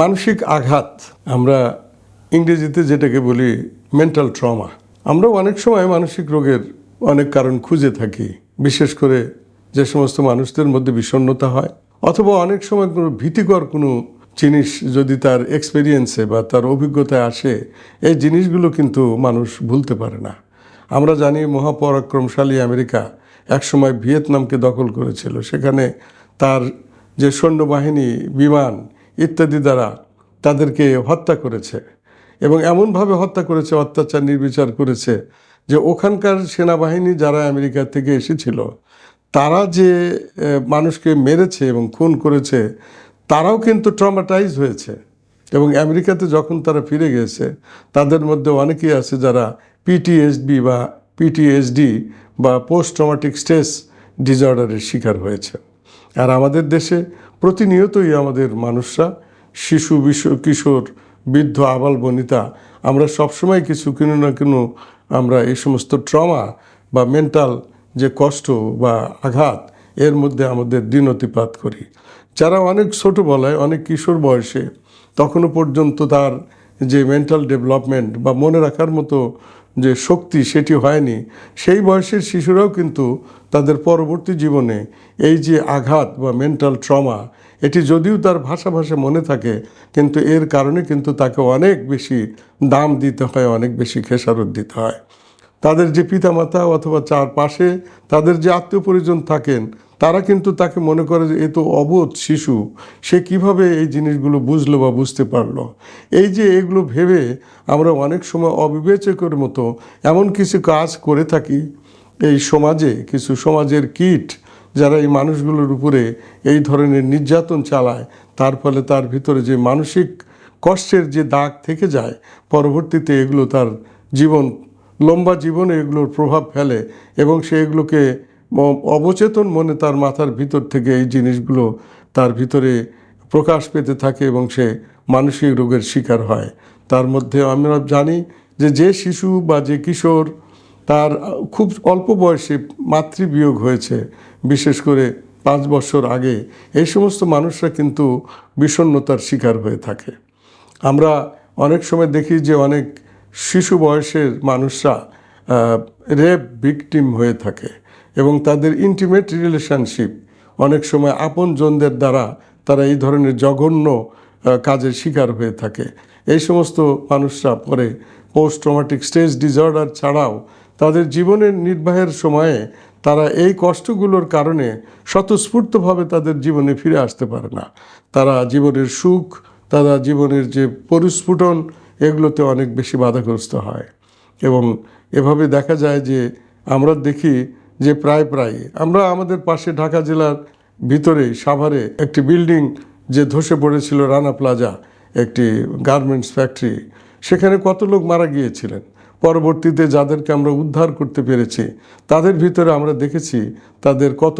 মানসিক আঘাত, আমরা ইংরেজিতে যেটাকে বলি মেন্টাল ট্রমা আমরা অনেক সময় মানসিক রোগের অনেক কারণ খুঁজে থাকি। বিশেষ করে যে সমস্ত মানুষদের মধ্যে বিষণ্ণতা হয়, অথবা অনেক সময় কোনো ভীতিকর কোনো জিনিস যদি তার এক্সপেরিয়েন্সে বা তার অভিজ্ঞতায় আসে, এই জিনিসগুলো কিন্তু মানুষ ভুলতে পারে না। আমরা জানি মহাপরাক্রমশালী আমেরিকা একসময় ভিয়েতনামকে দখল করেছিল, সেখানে তার যে সৈন্যবাহিনী, বিমান ইত্যাদি দ্বারা তাদেরকে হত্যা করেছে এবং এমনভাবে হত্যা করেছে, অত্যাচার, নির্বিচার করেছে যে ওখানকার সেনাবাহিনী যারা আমেরিকা থেকে এসেছিল, তারা যে মানুষকে মেরেছে এবং খুন করেছে, তারাও কিন্তু ট্রমাটাইজ হয়েছে। এবং আমেরিকাতে যখন তারা ফিরে গেছে, তাদের মধ্যে অনেকেই আছে যারা পিটিএসডি বা পিটিএসডি বা পোস্ট ট্রমাটিক স্ট্রেস ডিজর্ডারের শিকার হয়েছে। আর আমাদের দেশে প্রতিনিয়তই আমাদের মানুষরা, শিশু বিশ্ব কিশোর, বৃদ্ধ, আবাল বনিতা, আমরা সবসময় কিছু, কোনো না কোনো আমরা এই সমস্ত ট্রমা বা মেন্টাল যে কষ্ট বা আঘাত, এর মধ্যে আমাদের দিন অতিপাত করি। যারা অনেক ছোট বলায় অনেক কিশোর বয়সে তখনও পর্যন্ত তার যে মেন্টাল ডেভেলপমেন্ট বা মনে রাখার মতো যে শক্তি সেটি হয়নি, সেই বয়সের শিশুরাও কিন্তু তাদের পরবর্তী জীবনে এই যে আঘাত বা মেন্টাল ট্রমা এটি যদিও তার ভাষা ভাষা মনে থাকে, কিন্তু এর কারণে কিন্তু তাকে অনেক বেশি দাম দিতে হয়, অনেক বেশি খেসারত দিতে হয়। তাদের যে পিতামাতা অথবা চারপাশে তাদের যে আত্মীয় পরিজন থাকেন, তারা কিন্তু তাকে মনে করে যে এ তো অবোধ শিশু, সে কীভাবে এই জিনিসগুলো বুঝলো বা বুঝতে পারল? এই যে এগুলো ভেবে আমরা অনেক সময় অবিবেচকের মতো এমন কিছু কাজ করে থাকি। এই সমাজে কিছু সমাজের কীট যারা এই মানুষগুলোর উপরে এই ধরনের নির্যাতন চালায়, তার ফলে তার ভিতরে যে মানসিক কষ্টের যে দাগ থেকে যায়, পরবর্তীতে এগুলো তার জীবন লম্বা জীবনে এগুলোর প্রভাব ফেলে এবং সে এগুলোকে অবচেতন মনে তার মাথার ভিতর থেকে এই জিনিসগুলো তার ভিতরে প্রকাশ পেতে থাকে এবং সে মানসিক রোগের শিকার হয়। তার মধ্যে আমরা জানি যে যে শিশু বা যে কিশোর তার খুব অল্প বয়সে মাতৃবিয়োগ হয়েছে, বিশেষ করে পাঁচ বছর আগে। এই সমস্ত মানুষরা কিন্তু বিষণ্ণতার শিকার হয়ে থাকে। আমরা অনেক সময় দেখি যে অনেক শিশু বয়সের মানুষরা রেপ ভিকটিম হয়ে থাকে এবং তাদের ইন্টিমেট রিলেশনশিপ অনেক সময় আপনজনদের দ্বারা তারা এই ধরনের জঘন্য কাজের শিকার হয়ে থাকে। এই সমস্ত মানুষরা পরে পোস্ট ট্রমাটিক স্ট্রেস ডিসঅর্ডার ছাড়াও তাদের জীবনের নির্বাহের সময়ে তারা এই কষ্টগুলোর কারণে স্বতঃস্ফূর্তভাবে তাদের জীবনে ফিরে আসতে পারে না। তারা জীবনের সুখ, তারা জীবনের যে পরিস্ফুটন এগুলোতে অনেক বেশি বাধাগ্রস্ত হয়। এবং এভাবে দেখা যায় যে আমরা দেখি যে প্রায় প্রায় আমরা আমাদের পাশে ঢাকা জেলার ভিতরেই সাভারে একটি বিল্ডিং যে ধসে পড়েছিল রানা প্লাজা, একটি গার্মেন্টস ফ্যাক্টরি, সেখানে কত লোক মারা গিয়েছিলেন। পরবর্তীতে যাদেরকে আমরা উদ্ধার করতে পেরেছি, তাদের ভিতরে আমরা দেখেছি তাদের কত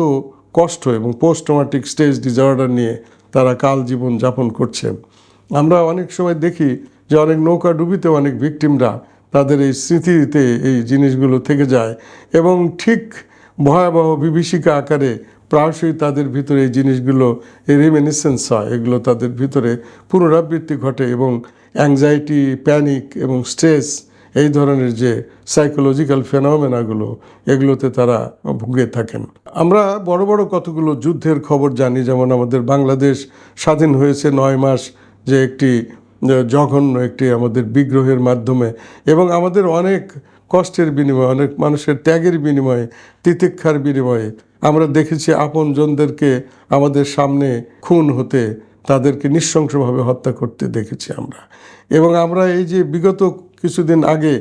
কষ্ট এবং পোস্ট ট্রমাটিক স্টেজ ডিসঅর্ডার নিয়ে তারা কাল জীবন যাপন করছে। আমরা অনেক সময় দেখি যে অনেক নৌকা ডুবিতে অনেক ভিকটিমরা তাদের এই স্মৃতিতে এই জিনিসগুলো থেকে যায় এবং ঠিক ভয়াবহ বিভীষিকা আকারে প্রায়শই তাদের ভিতরে এই জিনিসগুলো রিমেনিসেন্স হয়। এগুলো তাদের ভিতরে পুনরাবৃত্তি ঘটে এবং অ্যাংজাইটি প্যানিক এবং স্ট্রেস এই ধরনের যে সাইকোলজিক্যাল ফেনোমেনাগুলো এগুলোতে তারা ভুগে থাকেন। আমরা বড় বড় কতগুলো যুদ্ধের খবর জানি, যেমন আমাদের বাংলাদেশ স্বাধীন হয়েছে নয় মাস যে একটি জঘন্য একটি আমাদের বিগ্রহের মাধ্যমে এবং আমাদের অনেক কষ্টের বিনিময়ে, অনেক মানুষের ত্যাগের বিনিময়ে, তিতিক্ষার বিনিময়ে আমরা দেখেছি আপনজনদেরকে আমাদের সামনে খুন হতে, তাদেরকে নৃশংসভাবে হত্যা করতে দেখেছি আমরা। এবং আমরা এই যে বিগত কিছুদিন আগে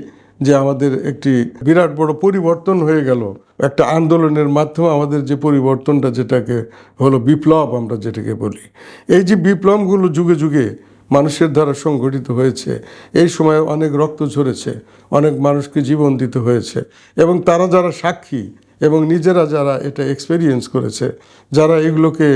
যে আমাদের একটি বিরাট বড় পরিবর্তন হয়ে গেল, একটা আন্দোলনের মাধ্যমে আমাদের যে পরিবর্তনটা যেটাকে হলো বিপ্লব আমরা যেটাকে বলি, এই যে বিপ্লবগুলো যুগে যুগে মানুষের দ্বারা সংগঠিত হয়েছে। এই সময় অনেক রক্ত ঝরেছে, অনেক মানুষকে জীবন দিতে হয়েছে এবং তারা যারা সাক্ষী এবং নিজেরা যারা এটা এক্সপেরিয়েন্স করেছে, যারা এগুলোকে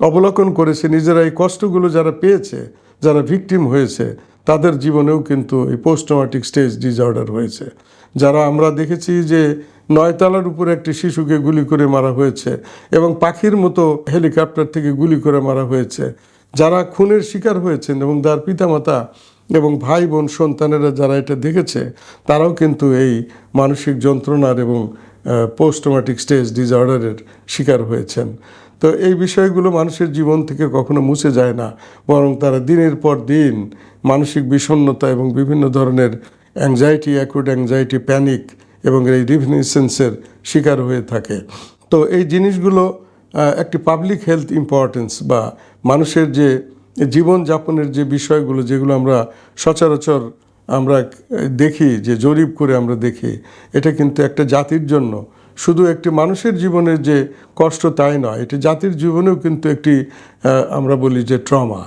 অবলোকন করেছে, নিজেরা এই কষ্টগুলো যারা পেয়েছে, যারা ভিকটিম হয়েছে, তাদের জীবনেও কিন্তু এই পোস্ট ট্রমাটিক স্টেজ ডিসঅর্ডার হয়েছে। যারা আমরা দেখেছি যে নয়তলার উপরে একটি শিশুকে গুলি করে মারা হয়েছে এবং পাখির মতো হেলিকপ্টার থেকে গুলি করে মারা হয়েছে যারা খুনের শিকার হয়েছেন এবং তার পিতামাতা এবং ভাই বোন, সন্তানেরা যারা এটা দেখেছে, তারাও কিন্তু এই মানসিক যন্ত্রণার এবং পোস্টমাটিক স্টেজ ডিসঅর্ডারের শিকার হয়েছেন। তো এই বিষয়গুলো মানুষের জীবন থেকে কখনো মুছে যায় না, বরং তারা দিনের পর দিন মানসিক বিষণ্ণতা এবং বিভিন্ন ধরনের অ্যাংজাইটি অ্যাকুট অ্যাংজাইটি প্যানিক এবং এই রিভিনিসেন্সের শিকার হয়ে থাকে। তো এই জিনিসগুলো একটি পাবলিক হেলথ ইম্পর্টেন্স বা মানুষের যে জীবনযাপনের যে বিষয়গুলো যেগুলো আমরা সচরাচর আমরা দেখি, যে জরিপ করে আমরা দেখি, এটা কিন্তু একটা জাতির জন্য। শুধু একটি মানুষের জীবনের যে কষ্ট তাই নয়, এটি জাতির জীবনেও কিন্তু একটি আমরা বলি যে ট্রমা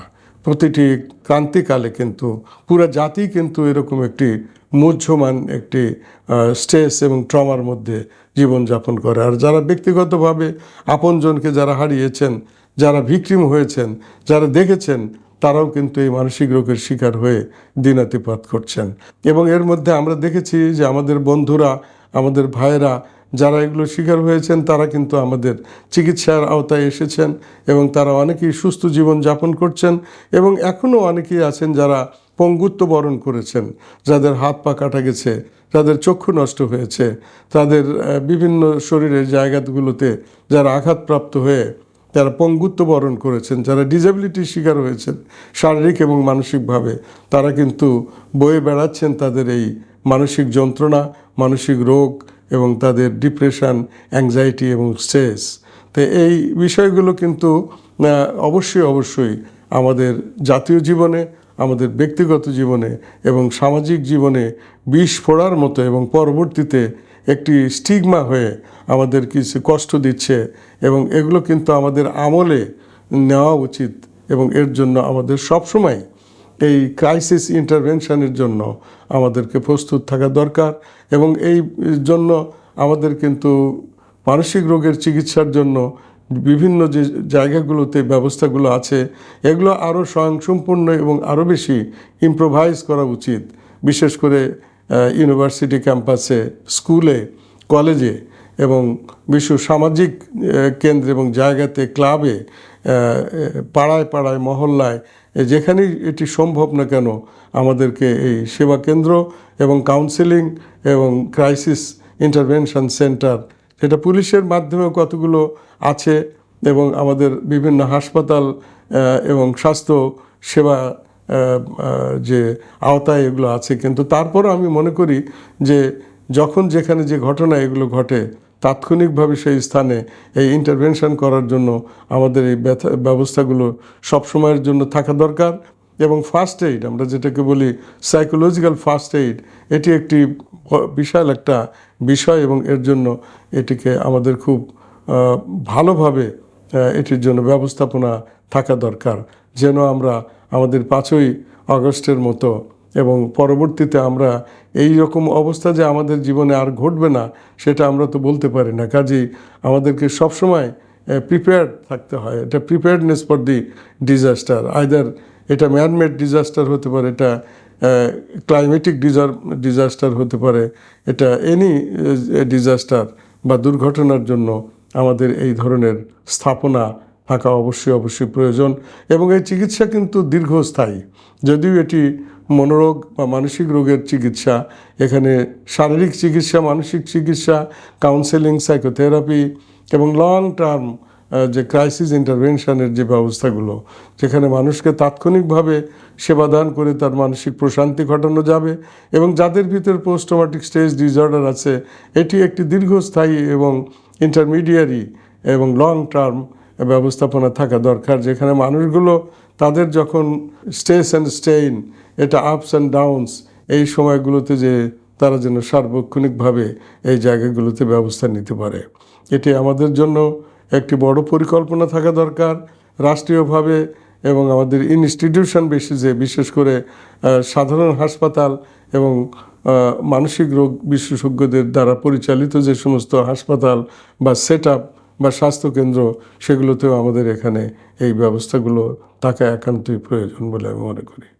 প্রতিটি ক্রান্তিকালে কিন্তু পুরা জাতি কিন্তু এরকম একটি মুহ্যমান একটি স্ট্রেস এবং ট্রমার মধ্যে জীবনযাপন করে। আর যারা ব্যক্তিগতভাবে আপনজনকে যারা হারিয়েছেন, যারা ভিকটিম হয়েছেন, যারা দেখেছেন, তারাও কিন্তু এই মানসিক রোগের শিকার হয়ে দিনাতিপাত করছেন। এবং এর মধ্যে আমরা দেখেছি যে আমাদের বন্ধুরা, আমাদের ভাইয়েরা যারা এগুলো শিকার হয়েছেন, তারা কিন্তু আমাদের চিকিৎসার আওতায় এসেছেন এবং তারা অনেকেই সুস্থ জীবন যাপন করছেন এবং এখনও অনেকেই আছেন যারা পঙ্গুত্ব বরণ করেছেন। যাদের হাত পা কাটা গেছে, যাদের চক্ষু নষ্ট হয়েছে, তাদের বিভিন্ন শরীরের জায়গাগুলোতে যারা আঘাতপ্রাপ্ত হয়ে যারা পঙ্গুত্ব বরণ করেছেন, যারা ডিজেবিলিটির শিকার হয়েছেন শারীরিক এবং মানসিকভাবে, তারা কিন্তু বয়ে বেড়াচ্ছেন তাদের এই মানসিক যন্ত্রণা, মানসিক রোগ এবং তাদের ডিপ্রেশন, অ্যাংজাইটি এবং স্ট্রেস। তো এই বিষয়গুলো কিন্তু অবশ্যই অবশ্যই আমাদের জাতীয় জীবনে আমাদের ব্যক্তিগত জীবনে এবং সামাজিক জীবনে বিষ ফোড়ার মতো এবং পরবর্তীতে একটি স্টিগমা হয়ে আমাদের কিছু কষ্ট দিচ্ছে এবং এগুলো কিন্তু আমাদের আমলে নেওয়া উচিত এবং এর জন্য আমাদের সবসময় এই ক্রাইসিস ইন্টারভেনশনের জন্য আমাদেরকে প্রস্তুত থাকা দরকার এবং এই জন্য আমাদের কিন্তু মানসিক রোগের চিকিৎসার জন্য বিভিন্ন যে জায়গাগুলোতে ব্যবস্থাগুলো আছে, এগুলো আরও স্বয়ংসম্পূর্ণ এবং আরও বেশি ইম্প্রোভাইজ করা উচিত। বিশেষ করে ইউনিভার্সিটি ক্যাম্পাসে স্কুলে কলেজে এবং বিশ্ব সামাজিক কেন্দ্র এবং জায়গাতে ক্লাবে পাড়ায় পাড়ায়, মহল্লায় যেখানেই এটি সম্ভব না কেন, আমাদেরকে এই সেবা কেন্দ্র এবং কাউন্সেলিং এবং ক্রাইসিস ইন্টারভেনশন সেন্টার সেটা পুলিশের মাধ্যমেও কতগুলো আছে এবং আমাদের বিভিন্ন হাসপাতাল এবং স্বাস্থ্য সেবা যে আওতায় এগুলো আছে। কিন্তু তারপরও আমি মনে করি যে যখন যেখানে যে ঘটনা এগুলো ঘটে, তাৎক্ষণিকভাবে সেই স্থানে এই ইন্টারভেনশন করার জন্য আমাদের এই ব্যবস্থাগুলো সবসময়ের জন্য থাকা দরকার। এবং ফার্স্ট এইড আমরা যেটাকে বলি সাইকোলজিক্যাল ফার্স্ট এইড এটি একটি বিশাল একটা বিষয় এবং এর জন্য এটিকে আমাদের খুব ভালোভাবে এটির জন্য ব্যবস্থাপনা থাকা দরকার। যেন আমরা আমাদের পাঁচই আগস্টের মতো এবং পরবর্তীতে আমরা এই রকম অবস্থা যে আমাদের জীবনে আর ঘটবে না, সেটা আমরা তো বলতে পারি না। কাজেই আমাদেরকে সবসময় প্রিপেয়ার্ড থাকতে হয়। এটা preparedness for the disaster either এটা ম্যানমেড ডিজাস্টার হতে পারে, এটা ক্লাইমেটিক ডিজার ডিজাস্টার হতে পারে, এটা এনি ডিজাস্টার বা দুর্ঘটনার জন্য আমাদের এই ধরনের স্থাপনা থাকা অবশ্যই অবশ্যই প্রয়োজন এবং এই চিকিৎসা কিন্তু দীর্ঘস্থায়ী। যদিও এটি মনোরোগ বা মানসিক রোগের চিকিৎসা, এখানে শারীরিক চিকিৎসা, মানসিক চিকিৎসা কাউন্সেলিং সাইকোথেরাপি এবং লং টার্ম যে ক্রাইসিস ইন্টারভেনশনের যে ব্যবস্থাগুলো, যেখানে মানুষকে তাৎক্ষণিকভাবে সেবাদান করে তার মানসিক প্রশান্তি ঘটানো যাবে এবং যাদের ভিতরে পোস্টমাটিক স্টেজ ডিসঅর্ডার আছে, এটি একটি দীর্ঘস্থায়ী এবং ইন্টারমিডিয়ারি এবং লং টার্ম ব্যবস্থাপনা থাকা দরকার, যেখানে মানুষগুলো তাদের যখন স্ট্রেস অ্যান্ড স্টেইন এটা আপস অ্যান্ড ডাউনস এই সময়গুলোতে যে তারা যেন সার্বক্ষণিকভাবে এই জায়গাগুলোতে ব্যবস্থা নিতে পারে। এটি আমাদের জন্য একটি বড় পরিকল্পনা থাকা দরকার রাষ্ট্রীয়ভাবে এবং আমাদের ইনস্টিটিউশন বেসিসে বিশেষ করে সাধারণ হাসপাতাল এবং মানসিক রোগ বিশেষজ্ঞদের দ্বারা পরিচালিত যে সমস্ত হাসপাতাল বা সেট বা স্বাস্থ্যকেন্দ্র, সেগুলোতেও আমাদের এখানে এই ব্যবস্থাগুলো থাকা একান্তই প্রয়োজন বলে আমি মনে করি।